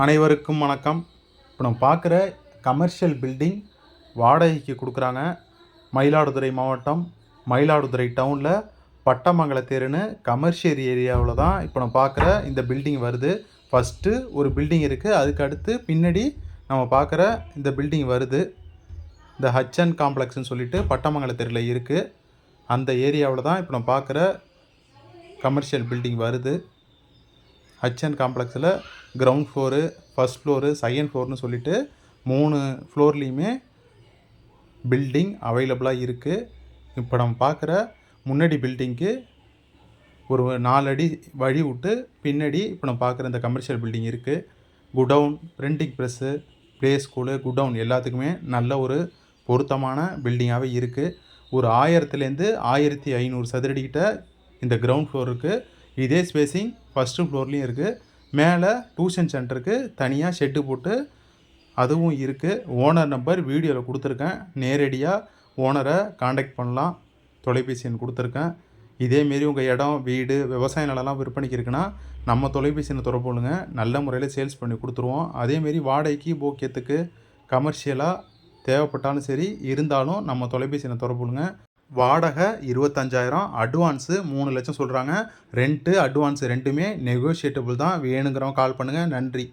அனைவருக்கும் வணக்கம். இப்போ நம்ம பார்க்குற கமர்ஷியல் பில்டிங் வாடகைக்கு கொடுக்குறாங்க மயிலாடுதுறை மாவட்டம் மயிலாடுதுறை டவுனில் பட்டமங்கல தெருன்னு கமர்ஷியல் ஏரியாவில் தான் இப்போ நம்ம பார்க்குற இந்த பில்டிங் வருது. ஃபஸ்ட்டு ஒரு பில்டிங் இருக்குது அதுக்கு அடுத்து பின்னாடி நம்ம பார்க்குற இந்த பில்டிங் வருது. இந்த ஹச்என் காம்ப்ளெக்ஸ்னு சொல்லிட்டு பட்டமங்கல தெருவில் இருக்குது அந்த ஏரியாவில் தான் இப்போ நம்ம பார்க்குற கமர்ஷியல் பில்டிங் வருது. ஹச்என் காம்ப்ளெக்ஸில் ground floor first floor second ஃப்ளோர்னு சொல்லிட்டு மூணு ஃப்ளோர்லேயுமே பில்டிங் அவைலபிளாக இருக்குது இப்போ நம்ம பார்க்குற முன்னாடி பில்டிங்க்கு ஒரு நாலு அடி வழி விட்டு பின்னாடி இப்போ நம்ம பார்க்குற இந்த கமர்ஷியல் பில்டிங் இருக்குது godown printing press play school godown எல்லாத்துக்குமே நல்ல ஒரு பொருத்தமான பில்டிங்காகவே இருக்குது ஒரு ஆயிரத்துலேருந்து ஆயிரத்தி ஐநூறு சதுரடிக்கிட்ட இந்த கிரவுண்ட் ஃப்ளோர் இருக்குது இதே ஸ்பேஸிங் ஃபஸ்ட்டு ஃப்ளோர்லேயும் இருக்குது மேலே டியூஷன் சென்டருக்கு தனியாக ஷெட்டு போட்டு அதுவும் இருக்குது ஓனர் நம்பர் வீடியோவில் கொடுத்துருக்கேன். நேரடியாக ஓனரை காண்டாக்ட் பண்ணலாம். தொலைபேசி எண் கொடுத்துருக்கேன். இதேமாரி உங்கள் இடம் வீடு விவசாய நிலம்லாம் விற்பனைக்கு இருக்குன்னா நம்ம தொலைபேசியை தொடர்புங்க நல்ல முறையில் சேல்ஸ் பண்ணி கொடுத்துருவோம். அதேமாரி வாடகைக்கு போக்கியத்துக்கு கமர்ஷியலாக தேவைப்பட்டாலும் சரி இருந்தாலும் நம்ம தொலைபேசியை தொடர்புங்க வாடகை இருபத்தஞ்சாயிரம் அட்வான்ஸு மூணு லட்சம் சொல்கிறாங்க ரெண்ட்டு அட்வான்ஸு ரெண்டுமே நெகோஷியேட்டபுள் தான். வேணுங்கிறவங்க கால் பண்ணுங்கள் நன்றி.